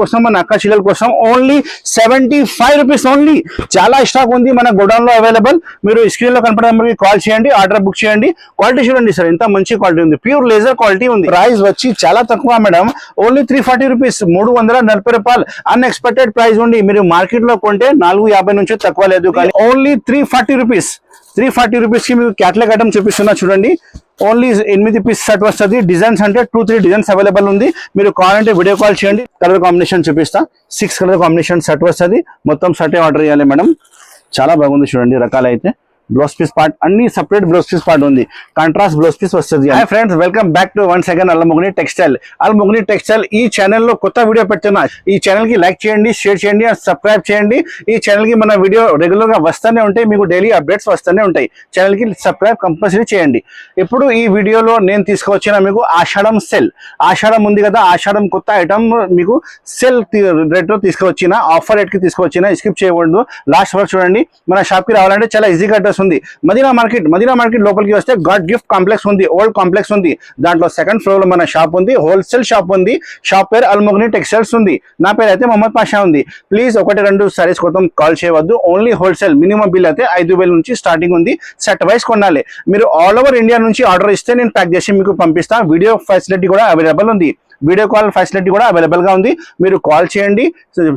కోసం మన అక్క చిల్లల కోసం only seventy five rupees only చాలా స్టాక్ ఉంది మన గోడౌన్లో అవైలబుల్ మీరు స్క్రీన్లో కనపడే నెంబర్కి కాల్ చేయండి ఆర్డర్ బుక్ చేయండి. క్వాలిటీ చూడండి సార్ ఎంత మంచి క్వాలిటీ ఉంది. ప్యూర్ లేజర్ క్వాలిటీ ఉంది. ప్రైస్ వచ్చి చాలా తక్కువ madam only three forty rupees మూడు వందల నలభై రూపాయలు. అన్ఎక్స్పెక్టెడ్ ప్రైస్ ఉంది. మీరు మార్కెట్లో కొంటే నాలుగు యాభై నుంచి తక్కువ లేదు కానీ only three forty rupees three forty రూపీస్కి మీకు క్యాట్లాగ్ ఐటమ్ చూపిస్తున్నా చూడండి. ఓన్లీ ఎనిమిది పీస్ సెట్ వస్తుంది. డిజైన్స్ అంటే టూ త్రీ డిజైన్స్ అవైలబుల్ ఉంది. మీరు కావాలంటే వీడియో కాల్ చేయండి. కలర్ కాంబినేషన్ చూపిస్తా. సిక్స్ కలర్ కాంబినేషన్ సెట్ వస్తుంది. మొత్తం సెటే ఆర్డర్ చేయాలి మేడం. చాలా బాగుంది చూడండి రకాలైతే. అయితే బ్లౌజ్ పీస్ పార్ట్ అన్ని సపరేట్ బ్లౌజ్ పీస్ పార్ట్ ఉంది. కాంట్రాస్ట్ బ్లౌజ్ పీస్ వస్తుంది. Hi friends welcome back to one second అల్లముగ్ని textile అల్లముగ్ని textile ఈ ఛానల్లో కొత్త వీడియో పెడుతున్నా. ఈ ఛానల్కి లైక్ చేయండి షేర్ చేయండి సబ్స్క్రైబ్ చేయండి. ఈ ఛానల్కి మన వీడియో రెగ్యులర్గా వస్తూనే ఉంటాయి. మీకు డైలీ అప్డేట్స్ వస్తూనే ఉంటాయి. ఛానల్కి సబ్స్క్రైబ్ కంపల్సరీ చేయండి. ఇప్పుడు ఈ వీడియోలో నేను తీసుకొచ్చిన మీకు ఆషాఢం సెల్ ఆషాఢం ఉంది కదా ఆషాఢం కొత్త ఐటమ్ మీకు సెల్ రేట్లో తీసుకువచ్చిన ఆఫర్ రేట్కి తీసుకొచ్చిన స్కిప్ చేయకూడదు. లాస్ట్ వరకు చూడండి. మన షాప్కి రావాలంటే చాలా ఈజీగా అడ్రస్ ఉంది. మదీనా మార్కెట్ మదీనా మార్కెట్ లోపలికి వస్తే గాడ్ గిఫ్ట్ కాంప్లెక్స్ ఉంది ఓల్డ్ కాంప్లెక్స్ ఉంది. దాంట్లో సెకండ్ ఫ్లోర్లో మన షాప్ ఉంది హోల్సేల్ షాప్ ఉంది షాప్ పేరు అల్మోగ్ని టెక్స్టైల్స్ ఉంది. నా పేరు అయితే మొహమ్మద్ పాషా ఉంది. ప్లీజ్ ఒకటి రెండు సారీస్ కోసం కాల్ చేయవద్దు ఓన్లీ హోల్సేల్ మినిమం బిల్ అయితే ఐదు వేల నుంచి స్టార్టింగ్ ఉంది సెట్ వైస్ కొనాలి. మీరు ఆల్ ఓవర్ ఇండియా నుంచి ఆర్డర్ ఇస్తే నేను ప్యాక్ చేసి మీకు పంపిస్తాను వీడియో ఫెసిలిటీ కూడా అవైలబుల్ ఉంది. వీడియో కాల్ ఫెసిలిటీ కూడా అవైలబుల్గా ఉంది. మీరు కాల్ చేయండి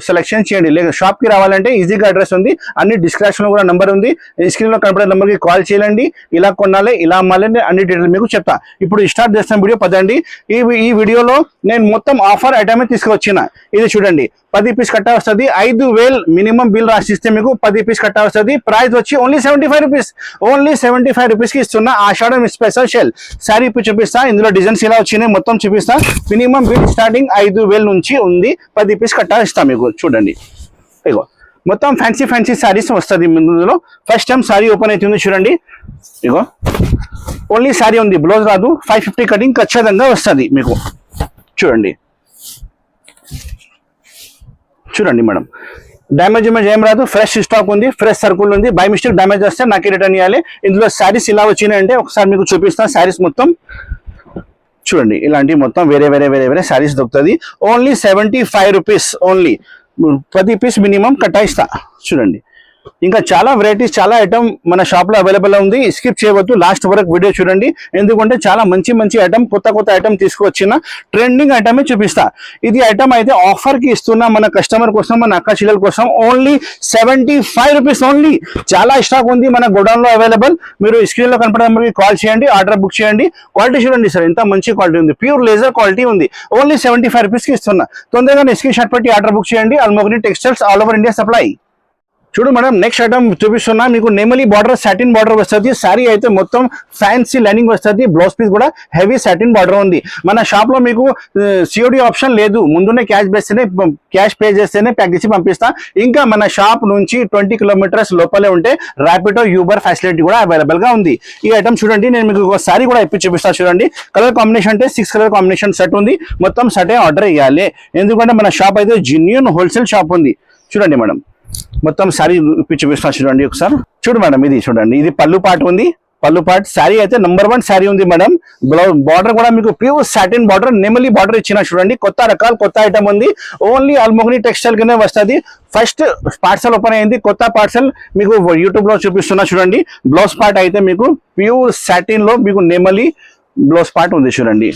సెలెక్షన్ చేయండి. లేదా షాప్కి రావాలంటే ఈజీగా అడ్రస్ ఉంది. అన్ని డిస్క్రిప్షన్లో కూడా నెంబర్ ఉంది. స్క్రీన్లో కనపడే నెంబర్కి కాల్ చేయండి. ఇలా కొనాలి ఇలా అమ్మాలి అన్ని డీటెయిల్ మీకు చెప్తా. ఇప్పుడు స్టార్ట్ చేస్తాం వీడియో పదండి. ఈ ఈ వీడియోలో నేను మొత్తం ఆఫర్ ఐటమే తీసుకువచ్చిన ఇది చూడండి. పది పీస్ కట్ట వస్తుంది. ఐదు వేలు మినిమం బిల్ రాసిస్తే మీకు పది పీస్ కట్టా వస్తుంది. ప్రైస్ వచ్చి only seventy five rupees only seventy five రూపీస్కి షాడో ఆషాఢం స్పెషల్ షెల్ శారీ ఇప్పుడు చూపిస్తా. ఇందులో డిజైన్స్ ఇలా వచ్చినాయి. మొత్తం చూపిస్తా. మినిమం బిల్ స్టార్టింగ్ ఐదు వేల నుంచి ఉంది. పది పీస్ కట్టా ఇస్తాం మీకు. చూడండి. ఇగో. మొత్తం ఫ్యాన్సీ ఫ్యాన్సీ సారీస్ వస్తుంది ఇందులో. ఫస్ట్ టైం శారీ ఓపెన్ అవుతుంది చూడండి. ఇగో. ఓన్లీ శారీ ఉంది. బ్లౌజ్ రాదు. ఫైవ్ ఫిఫ్టీ కటింగ్ ఖచ్చితంగా వస్తుంది మీకు. చూడండి. చూడండి మేడం. డ్యామేజ్ ఇమేజ్ ఏం రాదు. ఫ్రెష్ స్టాక్ ఉంది. ఫ్రెష్ సర్కుల్ ఉంది. బై మిస్టేక్ డ్యామేజ్ వస్తే నాకే రిటర్న్ ఇవ్వాలి ఇందులో శారీస్ ఇలా వచ్చినాయంటే ఒకసారి మీకు చూపిస్తాను శారీస్ మొత్తం చూడండి ఇలాంటి మొత్తం వేరే వేరే వేరే వేరే శారీస్ దొరుకుతుంది only seventy five rupees only ప్రతి పీస్ మినిమం కట్టాయిస్తా చూడండి. ఇంకా చాలా వెరైటీస్ చాలా ఐటమ్ మన షాప్లో అవైలబుల్ ఉంది. స్కిప్ చేయవద్దు. లాస్ట్ వరకు వీడియో చూడండి. ఎందుకంటే చాలా మంచి మంచి ఐటమ్ కొత్త కొత్త ఐటమ్ తీసుకువచ్చిన ట్రెండింగ్ ఐటమే చూపిస్తా. ఇది ఐటమ్ అయితే ఆఫర్కి మన కస్టమర్ కోసం మన అక్క చెల్లెల కోసం only seventy five rupees only చాలా స్టాక్ ఉంది మన గోడౌన్లో అవైలబుల్ మీరు స్క్రీన్లో కనపడే నెంబర్కి కాల్ చేయండి ఆర్డర్ బుక్ చేయండి. క్వాలిటీ చూడండి సార్ ఇంత మంచి క్వాలిటీ ఉంది. ప్యూర్ లేజర్ క్వాలిటీ ఉంది. ఓన్లీ సెవెంటీ ఫైవ్ రూపీస్కి ఇస్తున్నా. తొందరగా స్క్రీన్ షాట్ పెట్టి ఆర్డర్ బుక్ చేయండి. అల్మోగ్ని textiles all over India supply చూడు మేడం నెక్స్ట్ ఐటమ్ చూపిస్తున్నా మీకు నెమలి బార్డర్ సాటిన్ బార్డర్ వస్తుంది. సారీ అయితే మొత్తం ఫ్యాన్సీ లైనింగ్ వస్తుంది. బ్లౌజ్ పీస్ కూడా హెవీ సాటిన్ బార్డర్ ఉంది. మన షాప్లో మీకు సిఓడి ఆప్షన్ లేదు. ముందునే క్యాష్ వేస్తేనే క్యాష్ పే చేస్తేనే ప్యాక్ చేసి పంపిస్తా. ఇంకా మన షాప్ నుంచి ట్వంటీ కిలోమీటర్స్ లోపలే ఉంటే ర్యాపిడో యూబర్ ఫెసిలిటీ కూడా అవైలబుల్గా ఉంది. ఈ ఐటమ్ చూడండి నేను మీకు ఒక సారీ కూడా ఇప్పి చూపిస్తాను చూడండి. కలర్ కాంబినేషన్ అంటే సిక్స్ కలర్ కాంబినేషన్ సెట్ ఉంది. మొత్తం సెటే ఆర్డర్ ఇవ్వాలి ఎందుకంటే మన షాప్ అయితే జెన్యున్ హోల్సేల్ షాప్ ఉంది. చూడండి మేడం. మొత్తం శారీ ఇప్పి చూపిస్తా చూడండి ఒకసారి. చూడు మేడం ఇది చూడండి. ఇది పళ్ళు పాటు ఉంది. పళ్ళు పాటు శారీ అయితే నంబర్ వన్ శారీ ఉంది మేడం. బ్లౌజ్ బార్డర్ కూడా మీకు ప్యూర్ సాటిన్ బార్డర్ నెమలి బార్డర్ ఇచ్చిన చూడండి. కొత్త రకాల కొత్త ఐటమ్ ఉంది. ఓన్లీ అల్మోగ్ని టెక్స్టైల్ కింద వస్తుంది. ఫస్ట్ పార్సల్ ఓపెన్ అయింది. కొత్త పార్సల్ మీకు యూట్యూబ్లో చూపిస్తున్నా చూడండి. బ్లౌజ్ పార్ట్ అయితే మీకు ప్యూర్ సాటిన్లో మీకు నెమలి బ్లౌజ్ పార్ట్ ఉంది చూడండి.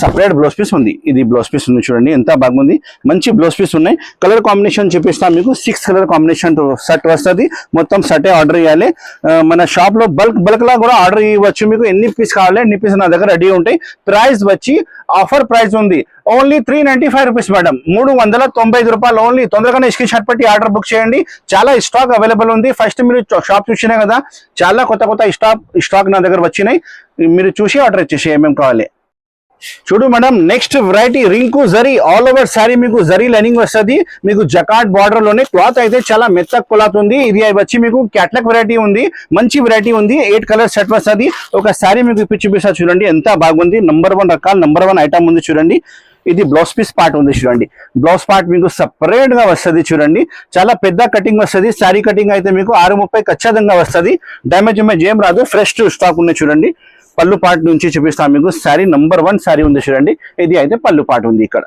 సపరేట్ బ్లౌజ్ పీస్ ఉంది. ఇది బ్లౌజ్ పీస్ ఉంది చూడండి. ఎంత బాగుంది? మంచి బ్లౌజ్ పీస్ ఉన్నాయి. కలర్ కాంబినేషన్ చూపిస్తాను మీకు. సిక్స్ కలర్ కాంబినేషన్ షర్ట్ వస్తుంది. మొత్తం షర్టే ఆర్డర్ ఇవ్వాలి మన షాప్లో బల్క్ బల్క్ లా కూడా ఆర్డర్ ఇవ్వచ్చు మీకు. ఎన్ని పీస్ కావాలి ఎన్ని పీస్ నా దగ్గర రెడీ ఉంటాయి. ప్రైస్ వచ్చి ఆఫర్ ప్రైస్ ఉంది. Only three ninety five rupees madam మూడు వందల తొంభై ఐదు రూపాయలు ఓన్లీ తొందరగానే స్క్రీన్ షాట్ పెట్టి ఆర్డర్ బుక్ చేయండి. చాలా స్టాక్ అవైలబుల్ ఉంది. ఫస్ట్ మీరు షాప్ చూసినా కదా చాలా కొత్త కొత్త స్టాక్ స్టాక్ నా దగ్గర వచ్చినాయి. మీరు చూసి ఆర్డర్ ఇచ్చేసి ఏమేమి కావాలి. చూడు మేడం నెక్స్ట్ వెరైటీ రింకు జరీ ఆల్ ఓవర్ శారీ మీకు జరీ లైనింగ్ వస్తుంది. మీకు జకాట్ బార్డర్లోనే క్లాత్ అయితే చాలా మెత్త క్లాత్ ఉంది. ఇది వచ్చి మీకు క్యాట్లాక్ వెరైటీ ఉంది. మంచి వెరైటీ ఉంది. ఎయిట్ కలర్ సెట్ వస్తుంది. ఒక శారీ మీకు ఇప్పి చూపిస్తా చూడండి. ఎంత బాగుంది. నంబర్ వన్ రకాల నంబర్ వన్ ఐటమ్ ఉంది చూడండి. ఇది బ్లౌజ్ పీస్ పార్ట్ ఉంది చూడండి. బ్లౌజ్ పార్ట్ మీకు సపరేట్గా వస్తుంది చూడండి. చాలా పెద్ద కటింగ్ వస్తుంది. శారీ కటింగ్ అయితే మీకు ఆరు ముప్పై ఖచ్చితంగా వస్తుంది. డ్యామేజ్ ఇమేజ్ ఏం రాదు. ఫ్రెష్ స్టాక్ ఉంది చూడండి. పళ్ళు పార్ట్ నుంచి చూపిస్తాను మీకు. శారీ నంబర్ వన్ శారీ ఉంది చూడండి. ఇది అయితే పళ్ళు పాటు ఉంది ఇక్కడ.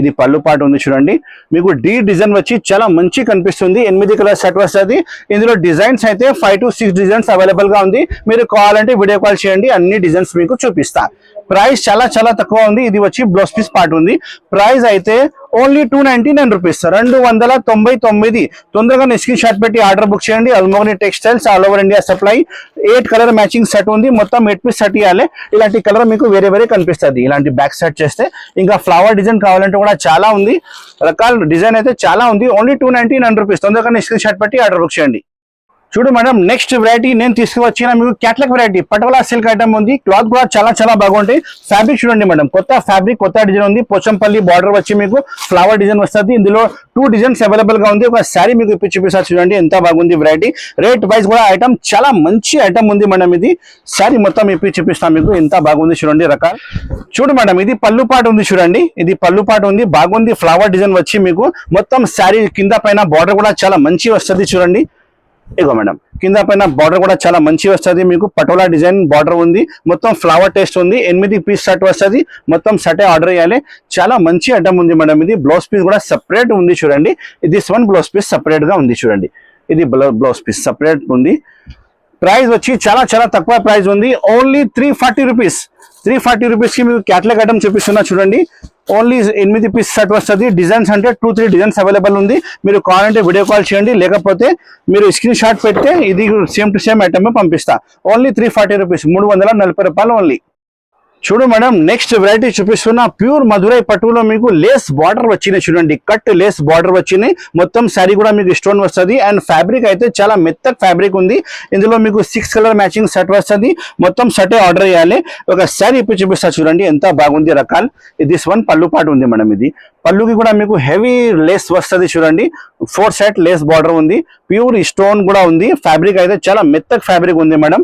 ఇది పళ్ళు పాటు ఉంది చూడండి. మీకు డి డిజైన్ వచ్చి చాలా మంచి కనిపిస్తుంది. ఎనిమిది కలర్ సెట్ వస్తుంది. ఇందులో డిజైన్స్ అయితే ఫైవ్ టు సిక్స్ డిజైన్స్ అవైలబుల్గా ఉంది. మీరు కావాలంటే వీడియో కాల్ చేయండి. అన్ని డిజైన్స్ మీకు చూపిస్తా. ప్రైస్ చాలా చాలా తక్కువ ఉంది. ఇది వచ్చి బ్లౌజ్ పీస్ పార్ట్ ఉంది. ప్రైస్ అయితే only two ninety nine rupees రెండు వందల తొంభై తొమ్మిది. తొందరగా స్క్రీన్ షాట్ పెట్టి ఆర్డర్ బుక్ చేయండి. అల్మోగని textiles all over India supply. Eight colour matching set ఉంది. మొత్తం ఎయిట్ పీస్ సెట్ ఇవ్వాలి ఇలాంటి కలర్ మీకు వేరే వేరే కనిపిస్తుంది. ఇలాంటి బ్యాక్ సెట్ చేస్తే ఇంకా ఫ్లవర్ డిజైన్ కావాలంటే కూడా చాలా ఉంది. రకాల డిజైన్ అయితే చాలా ఉంది. Only two ninety nine rupees తొందరగా స్క్రీన్ షాట్ పెట్టి ఆర్డర్ బుక్ చేయండి. చూడు మేడం నెక్స్ట్ వెరైటీ నేను తీసుకువచ్చిన మీకు క్యాట్లాగ్ వెరైటీ పటవలా సిల్క్ ఐటమ్ ఉంది క్లాత్ కూడా చాలా చాలా బాగుంటాయి. ఫ్యాబ్రిక్ చూడండి మేడం కొత్త ఫ్యాబ్రిక్ కొత్త డిజైన్ ఉంది. పోచంపల్లి బార్డర్ వచ్చి మీకు ఫ్లవర్ డిజైన్ వస్తుంది. ఇందులో టూ డిజైన్స్ అవైలబుల్గా ఉంది. ఒక శారీ మీకు ఇప్పి చూపిస్తారు చూడండి ఎంత బాగుంది వెరైటీ రేట్ వైజ్ కూడా ఐటమ్ చాలా మంచి ఐటమ్ ఉంది మేడం ఇది. శారీ మొత్తం ఇప్పి చూపిస్తాం మీకు ఎంత బాగుంది చూడండి రకాలు. చూడు మేడం ఇది పళ్ళు పాటు ఉంది చూడండి. ఇది పళ్ళు పాటు ఉంది బాగుంది. ఫ్లవర్ డిజైన్ వచ్చి మీకు మొత్తం శారీ కింద పైన బార్డర్ కూడా చాలా మంచి వస్తుంది చూడండి. ఇగో మేడం కింద పైన బార్డర్ కూడా చాలా మంచి వస్తుంది. మీకు పటోలా డిజైన్ బార్డర్ ఉంది. మొత్తం ఫ్లవర్ టేస్ట్ ఉంది. ఎనిమిది పీస్ షర్ట్ వస్తుంది. మొత్తం షర్టే ఆర్డర్ చేయాలి. చాలా మంచి అడ్డం ఉంది మేడం ఇది. బ్లౌజ్ పీస్ కూడా సపరేట్ ఉంది చూడండి. ఇది వన్ బ్లౌజ్ పీస్ సపరేట్గా ఉంది చూడండి. ఇది బ్లౌజ్ పీస్ సపరేట్ ఉంది. ప్రైస్ వచ్చి చాలా చాలా తక్కువ ప్రైస్ ఉంది. Only three forty rupees three forty రూపీస్కి మీకు క్యాట్లాగ్ ఐటమ్ చూపిస్తున్నా చూడండి. ఓన్లీ ఎనిమిది పీస్ షర్ట్ వస్తుంది. డిజైన్స్ అంటే టూ త్రీ డిజైన్స్ అవైలబుల్ ఉంది. మీరు కావాలంటే వీడియో కాల్ చేయండి. లేకపోతే మీరు స్క్రీన్ షాట్ పెడితే ఇది సేమ్ టు సేమ్ ఐటమ్ పంపిస్తా. ఓన్లీ త్రీ ఫార్టీ రూపీస్ మూడు వందల నలభై రూపాయలు ఓన్లీ చూడు మేడం నెక్స్ట్ వెరైటీ చూపిస్తున్న ప్యూర్ మధురై పట్టులో మీకు లేస్ బార్డర్ వచ్చినాయి చూడండి. కట్ లేస్ బార్డర్ వచ్చినాయి. మొత్తం శారీ కూడా మీకు స్టోన్ వస్తుంది. అండ్ ఫ్యాబ్రిక్ అయితే చాలా మెత్తక్ ఫ్యాబ్రిక్ ఉంది. ఇందులో మీకు సిక్స్ కలర్ మ్యాచింగ్ సెట్ వస్తుంది. మొత్తం సెట్ ఆర్డర్ చేయాలి. ఒక శారీ ఇప్పి చూపిస్తా చూడండి. ఎంత బాగుంది రకాలు. దిస్ వన్ పళ్ళు పాటు ఉంది మేడం ఇది. పళ్ళుకి కూడా మీకు హెవీ లేస్ వస్తుంది చూడండి. ఫోర్ సెట్ లేస్ బార్డర్ ఉంది. ప్యూర్ స్టోన్ కూడా ఉంది. ఫ్యాబ్రిక్ అయితే చాలా మెత్తక్ ఫ్యాబ్రిక్ ఉంది మేడం.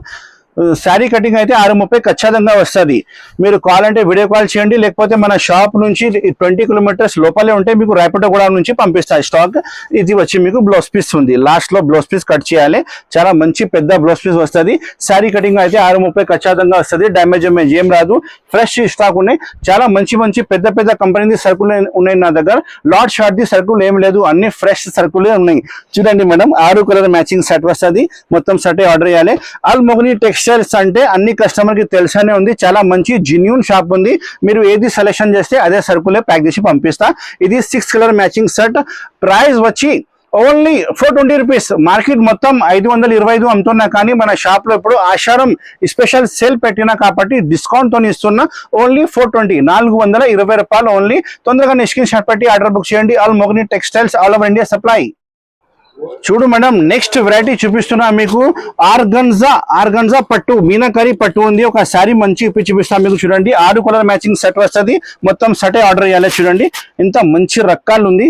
శారీ కటింగ్ అయితే ఆరు ముప్పై ఖచ్చితంగా వస్తుంది. మీరు కాల్ అంటే వీడియో కాల్ చేయండి లేకపోతే మన షాప్ నుంచి ట్వంటీ కిలోమీటర్స్ లోపలే ఉంటే మీకు రాయపటగూడ నుంచి పంపిస్తాయి స్టాక్. ఇది వచ్చి మీకు బ్లౌజ్ పీస్ ఉంది. లాస్ట్లో బ్లౌజ్ పీస్ కట్ చేయాలి. చాలా మంచి పెద్ద బ్లౌజ్ పీస్ వస్తుంది. శారీ కటింగ్ అయితే ఆరు ముప్పై ఖచ్చితంగా వస్తుంది. డ్యామేజ్ డ్యామేజ్ ఏం రాదు. ఫ్రెష్ స్టాక్ ఉన్నాయి. చాలా మంచి మంచి పెద్ద పెద్ద కంపెనీ సరుకులు ఉన్నాయి నా దగ్గర. లాట్ షార్ట్ ది సరుకులు ఏం లేదు. అన్ని ఫ్రెష్ సరుకులే ఉన్నాయి. చూడండి మేడం ఆరు కలర్ మ్యాచింగ్ సెట్ వస్తుంది. మొత్తం సెట్ ఆర్డర్ చేయాలి. ఆల్ మొగని టెక్స్టైల్స్ అంటే అన్ని కస్టమర్కి తెలుసనే ఉంది. చాలా మంచి జెన్యున్ షాప్ ఉంది. మీరు ఏది సెలెక్షన్ చేస్తే అదే సరుకులే ప్యాక్ చేసి పంపిస్తా. ఇది six colour matching set price వచ్చి only four twenty rupees market మొత్తం ఐదు వందల ఇరవై ఐదు అమ్ముతున్నా కానీ మన షాప్లో ఇప్పుడు ఆషాఢం స్పెషల్ సేల్ పెట్టినా కాబట్టి డిస్కౌంట్తో ఇస్తున్నా. ఓన్లీ ఫోర్ ట్వంటీ నాలుగు వందల ఇరవై రూపాయలు ఓన్లీ తొందరగా స్క్రీన్ షాట్ పెట్టి ఆర్డర్ బుక్ చేయండి. All మొగ్ని textiles all over India supply చూడు మేడం నెక్స్ట్ వెరైటీ చూపిస్తున్నా మీకు. ఆర్గన్జా ఆర్గన్జా పట్టు మీనాకరీ పట్టు ఉంది. ఒక శారీ మంచి చూపిస్తా మీకు చూడండి. ఆరు కలర్ మ్యాచింగ్ సెట్ వస్తుంది. మొత్తం సెటే ఆర్డర్ చేయాలి చూడండి. ఇంత మంచి రకాలు ఉంది.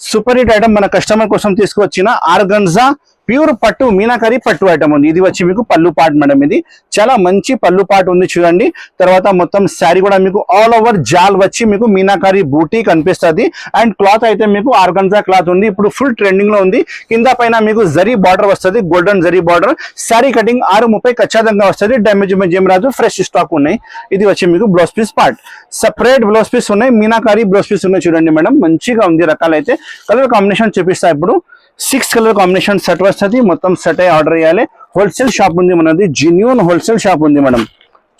సూపర్ హిట్ ఐటమ్ మన కస్టమర్ కోసం తీసుకువచ్చిన ఆర్గన్జా ప్యూర్ పట్టు మీనాకరీ పట్టు ఐటమ్ ఉంది. ఇది వచ్చి మీకు పళ్ళు పాట్ మేడం ఇది. చాలా మంచి పళ్ళు పాట్ ఉంది చూడండి. తర్వాత మొత్తం శారీ కూడా మీకు ఆల్ ఓవర్ జాల్ వచ్చి మీకు మీనాకరీ బూటీ కనిపిస్తుంది. అండ్ క్లాత్ అయితే మీకు ఆర్గన్జా క్లాత్ ఉంది. ఇప్పుడు ఫుల్ ట్రెండింగ్లో ఉంది. కింద పైన మీకు జరీ బార్డర్ వస్తుంది. Golden zari border sari cutting ఆరు ముప్పై ఖచ్చితంగా వస్తుంది. డ్యామేజ్ ఏం రాదు. ఫ్రెష్ స్టాక్ ఉన్నాయి. ఇది వచ్చి మీకు blouse piece part separate blouse piece ఉన్నాయి. మీనాకారి బ్లౌజ్ పీస్ ఉన్నాయి చూడండి మేడం. మంచిగా ఉంది రకాలైతే. కలర్ కాంబినేషన్ చూపిస్తా ఇప్పుడు. సిక్స్ కలర్ కాంబినేషన్ సెట్ వస్తుంది. మొత్తం సెట్ అయ్యి ఆర్డర్ చేయాలి. హోల్సేల్ షాప్ ఉంది మనది. జెన్యున్ హోల్సేల్ షాప్ ఉంది మేడం.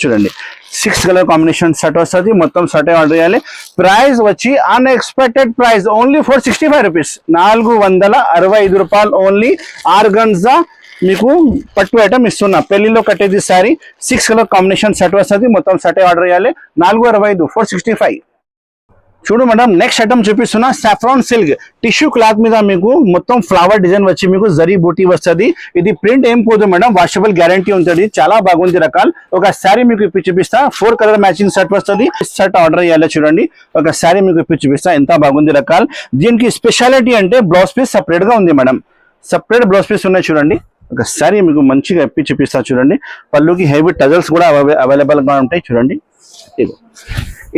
చూడండి. సిక్స్ కలర్ కాంబినేషన్ సెట్ వస్తుంది. మొత్తం సెట్ అయ్యి ఆర్డర్ చేయాలి. ప్రైస్ వచ్చి unexpected price only four sixty five rupees నాలుగు వందల అరవై ఐదు రూపాయలు ఓన్లీ ఆర్గన్జా మీకు పట్టు ఐటమ్ ఇస్తున్నా. పెళ్ళిలో కట్టేది sari six colour combination set వస్తుంది. మొత్తం సెట్ ఆర్డర్ చేయాలి. నాలుగు అరవై ఐదు ఫోర్ సిక్స్టీ ఫైవ్ చూడు మేడం నెక్స్ట్ ఐటమ్ చూపిస్తున్నా సాఫ్రాన్ సిల్క్ టిష్యూ క్లాత్ మీద మీకు మొత్తం ఫ్లవర్ డిజైన్ వచ్చి మీకు జరీ బూటీ వస్తుంది. ఇది ప్రింట్ ఏం పోదు మేడం వాషబుల్ గ్యారంటీ ఉంటుంది. చాలా బాగుంది రకాలు. ఒక శారీ మీకు ఇప్పి చూపిస్తా. ఫోర్ కలర్ మ్యాచింగ్ సెట్ వస్తుంది. సెట్ ఆర్డర్ చేయాలి చూడండి. ఒక శారీ మీకు ఇప్పి చూపిస్తా. ఎంత బాగుంది రకాలు. దీనికి స్పెషాలిటీ అంటే బ్లౌజ్ పీస్ సపరేట్గా ఉంది మేడం. సపరేట్ బ్లౌజ్ పీస్ ఉన్నాయి చూడండి. ఒక శారీ మీకు మంచిగా ఇప్పి చూపిస్తా చూడండి. పళ్ళుకి హెవీ టజల్స్ కూడా అవైలబుల్గా ఉంటాయి చూడండి. ఇదిగో.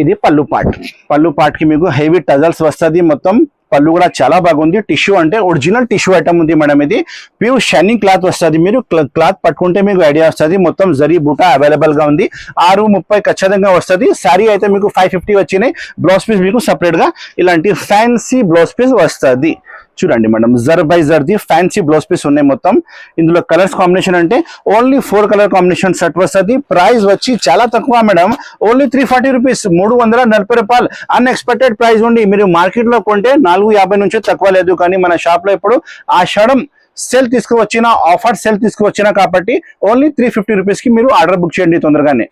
ఇది పళ్ళు పాట్ పళ్ళు పార్ట్కి మీకు హెవీ టజల్స్ వస్తుంది. మొత్తం పళ్ళు కూడా చాలా బాగుంది. టిష్యూ అంటే ఒరిజినల్ టిష్యూ ఐటమ్ ఉంది మేడం ఇది. ప్యూర్ షైనింగ్ క్లాత్ వస్తుంది. మీరు క్లాత్ పట్టుకుంటే మీకు ఐడియా వస్తుంది. మొత్తం జరీ బూటా అవైలబుల్గా ఉంది. ఆరు ముప్పై ఖచ్చితంగా వస్తుంది. శారీ అయితే మీకు ఫైవ్ ఫిఫ్టీ వచ్చినాయి. బ్లౌజ్ పీస్ మీకు సపరేట్గా ఇలాంటి ఫ్యాన్సీ బ్లౌజ్ పీస్ వస్తుంది. చూడండి మేడం జర్ బై జర్ది ఫ్యాన్సీ బ్లౌజ్ పీస్ ఉన్నాయి మొత్తం. ఇందులో కలర్స్ కాంబినేషన్ అంటే only four colour combination set వస్తుంది. ప్రైస్ వచ్చి చాలా తక్కువ madam. Only three forty rupees మూడు వందల నలభై రూపాయలు. అన్ఎక్స్పెక్టెడ్ ప్రైస్ ఉండి మీరు మార్కెట్లో కొంటే నాలుగు యాభై నుంచి తక్కువ లేదు. కానీ మన షాప్లో ఇప్పుడు ఆ షడం సెల్ తీసుకువచ్చిన ఆఫర్ సెల్ తీసుకువచ్చిన కాబట్టి ఓన్లీ త్రీ ఫిఫ్టీ రూపీస్కి మీరు ఆర్డర్ బుక్ చేయండి తొందరగానే.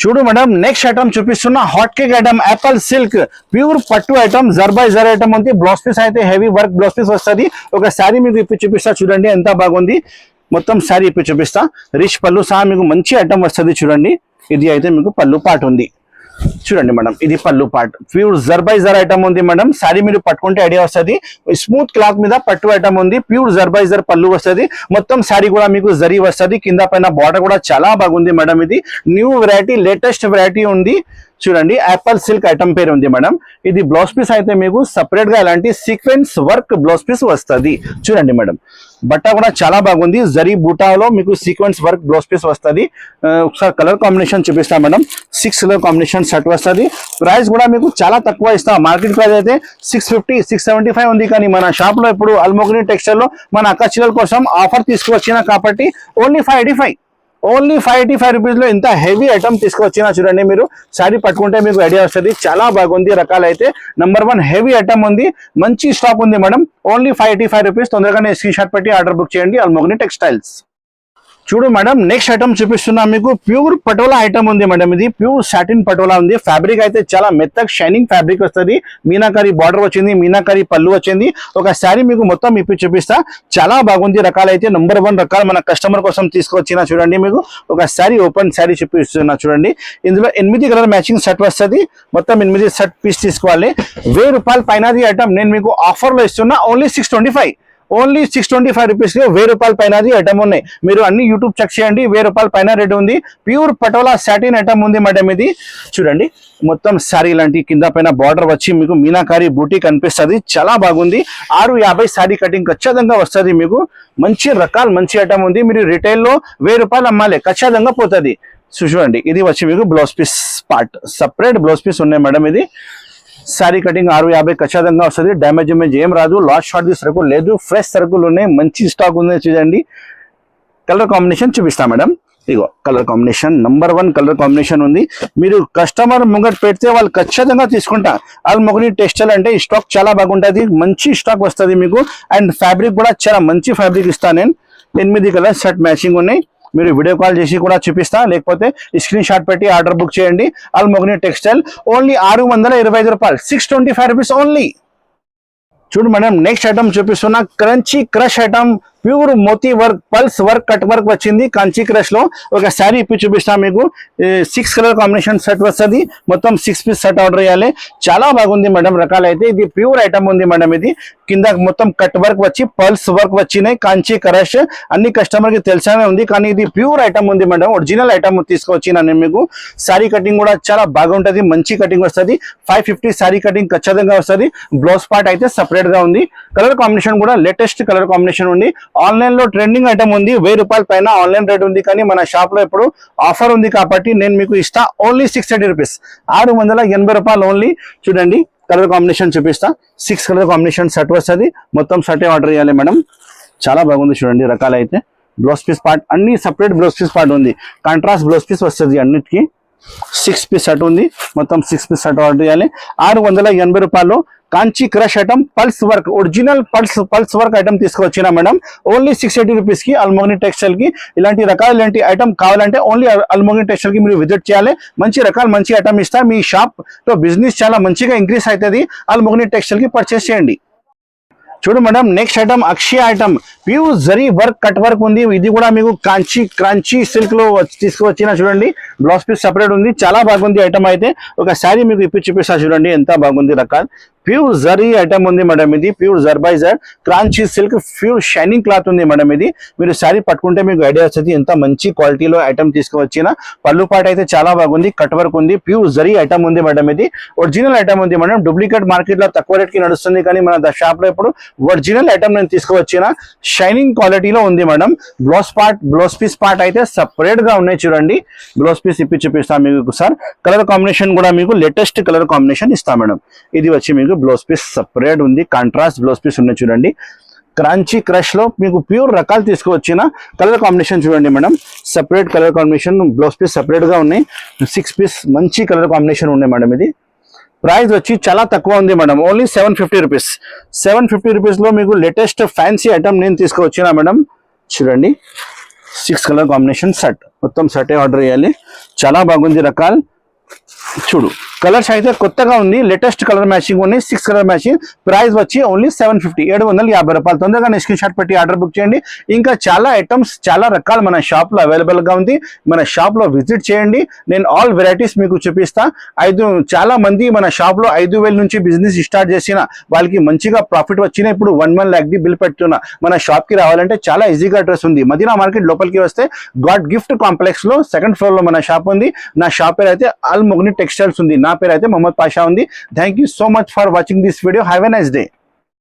చూడు మేడం నెక్స్ట్ ఐటమ్ చూపిస్తున్న hot cake item apple silk pure పట్టు ఐటమ్ జర్ బై జర్ ఐటమ్ ఉంది. బ్లౌజ్ పీస్ అయితే హెవీ వర్క్ బ్లౌజ్ పీస్ వస్తుంది. ఒక శారీ మీకు ఇప్పి చూపిస్తా చూడండి ఎంత బాగుంది. మొత్తం శారీ ఇప్పి చూపిస్తా. రిచ్ పళ్ళు సహా మీకు మంచి ఐటమ్ వస్తుంది చూడండి. ఇది అయితే మీకు పళ్ళు పాటు ఉంది. చూడండి మేడం ఇది పళ్ళు పార్ట్. ప్యూర్ జర్ బై జర్ ఐటమ్ ఉంది మేడం. శారీ మీరు పట్టుకుంటే ఐడియా వస్తుంది. స్మూత్ క్లాత్ మీద పట్టు ఐటమ్ ఉంది. ప్యూర్ జర్ బై జర్ పళ్ళు వస్తుంది. మొత్తం శారీ కూడా మీకు జరీ వస్తుంది. కింద పైన బార్డర్ కూడా చాలా బాగుంది మేడం ఇది. న్యూ వెరైటీ లేటెస్ట్ వెరైటీ ఉంది. చూడండి యాపల్ సిల్క్ ఐటమ్ పేరు ఉంది మేడం. ఇది బ్లౌజ్ పీస్ అయితే మీకు సపరేట్గా ఇలాంటి సీక్వెన్స్ వర్క్ బ్లౌజ్ పీస్ వస్తుంది. చూడండి మేడం. బట్ట కూడా చాలా బాగుంది. జరీ బూటాలో మీకు సీక్వెన్స్ వర్క్ బ్లౌజ్ పీస్ వస్తుంది. ఒకసారి కలర్ కాంబినేషన్ చూపిస్తా madam. Six colour combination shirt వస్తుంది. ప్రైస్ కూడా మీకు చాలా తక్కువ ఇస్తాం. మార్కెట్ ప్రైస్ అయితే six fifty six seventy five ఉంది. కానీ మన షాప్లో ఇప్పుడు అల్మోగిని టెక్స్టైల్లో మన అక్క చిల్లల కోసం ఆఫర్ తీసుకువచ్చిన కాబట్టి only five eighty five only five eighty five రూపీస్లో ఇంత హెవీ ఐటమ్ తీసుకొచ్చినా చూడండి మీరు. శారీ పట్టుకుంటే మీకు ఐడియా వస్తుంది. చాలా బాగుంది రకాలైతే. నంబర్ వన్ హెవీ ఐటమ్ ఉంది. మంచి స్టాక్ ఉంది madam. Only five eighty five rupees. తొందరగానే స్క్రీన్ షాట్ పెట్టి ఆర్డర్ బుక్ చేయండి. అల్మోగ్ని టెక్స్టైల్స్ చూడు మేడం నెక్స్ట్ ఐటమ్ చూపిస్తున్నా మీకు. ప్యూర్ పటోలా ఐటమ్ ఉంది మేడం ఇది. ప్యూర్ సాటిన్ పటోలా ఉంది. ఫ్యాబ్రిక్ అయితే చాలా మెత్తగా షైనింగ్ ఫ్యాబ్రిక్ వస్తుంది. మీనాకారి బార్డర్ వచ్చింది మీనాకారి పళ్ళు వచ్చింది. ఒక శారీ మీకు మొత్తం ఇప్పి చూపిస్తా. చాలా బాగుంది. రకాలైతే నంబర్ వన్ రకాలు మన కస్టమర్ కోసం తీసుకొచ్చిన చూడండి మీకు. ఒక శారీ ఓపెన్ శారీ చూపిస్తున్నా చూడండి. ఇందులో ఎనిమిది కలర్ మ్యాచింగ్ సెట్ వస్తుంది. మొత్తం ఎనిమిది సెట్ పీస్ తీసుకోవాలి. వెయ్యి రూపాయల పైనది ఐటమ్ నేను మీకు ఆఫర్లో ఇస్తున్నా. Only six twenty five only six twenty five రూపీస్కి వెయ్యి రూపాయల పైన ఐటమ్ ఉన్నాయి. మీరు అన్ని యూట్యూబ్ చెక్ చేయండి వెయ్యి రూపాయల పైన రేట్ ఉంది. ప్యూర్ పటోలా సాటిన్ ఐటమ్ ఉంది మేడం ఇది. చూడండి మొత్తం శారీ లాంటి కింద పైన బార్డర్ వచ్చి మీకు మీనాకారి బూటీ కనిపిస్తుంది చాలా బాగుంది. ఆరు యాభై శారీ కటింగ్ ఖచ్చితంగా వస్తుంది మీకు. మంచి రకాలు మంచి ఐటమ్ ఉంది. మీరు రిటైల్లో వెయ్యి రూపాయలు అమ్మాలి ఖచ్చితంగా పోతుంది. చూడండి ఇది వచ్చి మీకు blouse piece part separate blouse piece ఉన్నాయి మేడం ఇది. శారీ కటింగ్ ఆరు యాభై ఖచ్చితంగా వస్తుంది. డ్యామేజ్ ఇమేజ్ ఏం రాదు. లాస్ట్ షార్ట్ సరుకు లేదు. ఫ్రెష్ సరుకులు ఉన్నాయి. మంచి స్టాక్ ఉంది. చూడండి. కలర్ కాంబినేషన్ చూపిస్తా మేడం ఇగో colour combination number one colour combination ఉంది. మీరు కస్టమర్ ముంగట పెడితే వాళ్ళు ఖచ్చితంగా తీసుకుంటా. వాళ్ళు మొగని టెక్స్టైల్ అంటే ఈ స్టాక్ చాలా బాగుంటుంది. మంచి స్టాక్ వస్తుంది మీకు. అండ్ ఫ్యాబ్రిక్ కూడా చాలా మంచి ఫ్యాబ్రిక్ ఇస్తాను నేను. ఎనిమిది కలర్ షర్ట్ మ్యాచింగ్ ఉన్నాయి. మీరు వీడియో కాల్ చేసి కూడా చూపిస్తా. లేకపోతే స్క్రీన్ షాట్ పెట్టి ఆర్డర్ బుక్ చేయండి. అల్మోగ్ని టెక్స్టైల్ ఓన్లీ ఆరు వందల ఇరవై ఐదు రూపాయలు. Six twenty five rupees only చూడు మేడం నెక్స్ట్ ఐటమ్ చూపిస్తున్నా క్రంచీ క్రష్ ఐటమ్ ప్యూర్ మోతీ work pulse work cut work వచ్చింది. కంచి క్రష్లో ఒక శారీ ఇప్పి చూపిస్తా మీకు. సిక్స్ కలర్ కాంబినేషన్ సెట్ వస్తుంది. మొత్తం సిక్స్ పీస్ సెట్ ఆర్డర్ చేయాలి. చాలా బాగుంది మేడం రకాలైతే. ఇది ప్యూర్ ఐటమ్ ఉంది మేడం ఇది. కింద మొత్తం కట్ వర్క్ వచ్చి పల్స్ వర్క్ వచ్చినాయి. కంచి క్రష్ అన్ని కస్టమర్కి తెలిసానే ఉంది. కానీ ఇది ప్యూర్ ఐటమ్ ఉంది మేడం. ఒరిజినల్ ఐటమ్ తీసుకొచ్చిన నేను మీకు. శారీ కటింగ్ కూడా చాలా బాగుంటది. మంచి కటింగ్ వస్తుంది. ఫైవ్ ఫిఫ్టీ శారీ కటింగ్ ఖచ్చితంగా వస్తుంది. బ్లౌజ్ పార్ట్ అయితే సపరేట్గా ఉంది. కలర్ కాంబినేషన్ కూడా లేటెస్ట్ కలర్ కాంబినేషన్ ఉంది. ఆన్లైన్లో ట్రెండింగ్ ఐటమ్ ఉంది వెయ్యి రూపాయల పైన ఆన్లైన్ రేట్ ఉంది. కానీ మన షాప్లో ఇప్పుడు ఆఫర్ ఉంది కాబట్టి నేను మీకు ఇస్తా ఓన్లీ సిక్స్ థర్టీ రూపీస్. ఆరు వందల ఎనభై రూపాయలు ఓన్లీ. చూడండి కలర్ కాంబినేషన్ చూపిస్తా. సిక్స్ కలర్ కాంబినేషన్ సెట్ వస్తుంది. మొత్తం షర్ట్ ఆర్డర్ చేయాలి మేడం. చాలా బాగుంది చూడండి రకాలైతే. బ్లౌజ్ పీస్ పార్ట్ అన్ని సపరేట్ బ్లౌజ్ పీస్ పార్ట్ ఉంది. కాంట్రాస్ట్ బ్లౌజ్ పీస్ వస్తుంది అన్నిటికీ. సిక్స్ పీస్ షర్ట్ ఉంది. మొత్తం సిక్స్ పీస్ షర్ట్ ఆర్డర్ చేయాలి. ఆరు వందల ఎనభై రూపాయలు Kanchi crush item pulse work original pulse pulse work item తీసుకొచ్చిన మేడం. ఓన్లీ సిక్స్ ఎయిటీ రూపీస్కి టెక్స్టైల్కి కి ఇలాంటి రకాల ఇలాంటి ఐటమ్ కావాలంటే ఓన్లీ అల్మోగిని టెక్స్టైల్కి మీరు విజిట్ చేయాలి. మంచి రకాలు మంచి ఐటమ్ ఇస్తా మీ షాప్లో బిజినెస్ చాలా మంచిగా ఇంక్రీస్ అవుతుంది అల్మోగిని టెక్స్టైల్కి పర్చేస్ చేయండి. చూడు madam next item Akshaya item. Pure zari work cut work ఉంది. ఇది కూడా మీకు కాంచి క్రాంచి సిల్క్లో తీసుకువచ్చిన చూడండి. బ్లౌజ్ పీస్ సెపరేట్ ఉంది. చాలా బాగుంది ఐటమ్ అయితే. ఒక శారీ మీకు ఇప్పి చూపిస్తా చూడండి. ఎంత బాగుంది రకాలు. ప్యూర్ జరీ ఐటమ్ ఉంది మేడం ఇది ప్యూర్ జర్బైజర్ క్రాంచీ సిల్క్ ప్యూర్ షైనింగ్ క్లాత్ ఉంది మేడం ఇది. మీరు శారీ పట్టుకుంటే మీకు ఐడియా వస్తుంది ఎంత మంచి క్వాలిటీలో ఐటమ్ తీసుకువచ్చిన. పళ్ళు పాట అయితే చాలా బాగుంది కట్ వర్క్ ఉంది ప్యూర్ జరీ ఐటమ్ ఉంది మేడం ఇది. ఒరిజినల్ ఐటమ్ ఉంది మేడం డూప్లికేట్ మార్కెట్లో తక్కువ రేట్కి నడుస్తుంది కానీ మన షాప్లో ఇప్పుడు ఒరిజినల్ ఐటమ్ నేను తీసుకువచ్చిన. షైనింగ్ క్వాలిటీలో ఉంది madam. Blouse part blouse piece part అయితే సపరేట్గా ఉన్నాయి చూడండి. బ్లౌజ్ పీస్ ఇప్పి చూపిస్తాను మీకు సార్. కలర్ కాంబినేషన్ కూడా మీకు లేటెస్ట్ కలర్ కాంబినేషన్ ఇస్తాం మేడం. ఇది వచ్చి మీకు బ్లౌజ్ పీస్ సపరేట్ ఉంది. కాంట్రాస్ట్ బ్లౌజ్ పీస్ ఉన్నాయి చూడండి. క్రాంచీ క్రష్లో మీకు ప్యూర్ రకాలు తీసుకువచ్చిన కలర్ కాంబినేషన్ చూడండి madam. Separate colour combination blouse piece సపరేట్గా ఉన్నాయి. సిక్స్ పీస్ మంచి కలర్ కాంబినేషన్ ఉన్నాయి మేడం ఇది. ప్రైస్ వచ్చి చాలా తక్కువ ఉంది madam. Only seven fifty rupees seven fifty రూపీస్లో మీకు లేటెస్ట్ ఫ్యాన్సీ ఐటమ్ నేను తీసుకువచ్చినా మేడం. చూడండి. సిక్స్ కలర్ కాంబినేషన్ షర్ట్ మొత్తం షర్టే ఆర్డర్ చేయాలి. చాలా బాగుంది రకాలు. చూడు. కలర్స్ అయితే కొత్తగా ఉంది. లేటెస్ట్ కలర్ మ్యాచింగ్ ఉన్నాయి. సిక్స్ కలర్ మ్యాచింగ్ ప్రైస్ వచ్చి ఓన్లీ సెవెన్ ఫిఫ్టీ ఏడు వందల యాభై రూపాయలు. తొందరగా స్క్రీన్ షాట్ పెట్టి ఆర్డర్ బుక్ చేయండి. ఇంకా చాలా ఐటమ్స్ చాలా రకాలు మన షాప్లో అవైలబుల్గా ఉంది. మన షాప్లో విజిట్ చేయండి. నేను ఆల్ వెరైటీస్ మీకు చూపిస్తా. ఐదు చాలా మంది మన షాప్లో ఐదు నుంచి బిజినెస్ స్టార్ట్ చేసిన వాళ్ళకి మంచిగా ప్రాఫిట్ వచ్చిన ఇప్పుడు one one lakh the bill పెడుతున్నా. మన షాప్కి రావాలంటే చాలా ఈజీగా అడ్రస్ ఉంది. మదీనా మార్కెట్ లోపలికి వస్తే గాడ్ గిఫ్ట్ కాంప్లెక్స్లో సెకండ్ ఫ్లోర్లో మన షాప్ ఉంది. నా షాప్ పేరు అయితే ఆల్ మొగ్ని టెక్స్టైల్స్ ఉంది. నా పేరు అయితే మొహమ్మద్ పాషా ఉంది thank you so much for watching this video have a nice day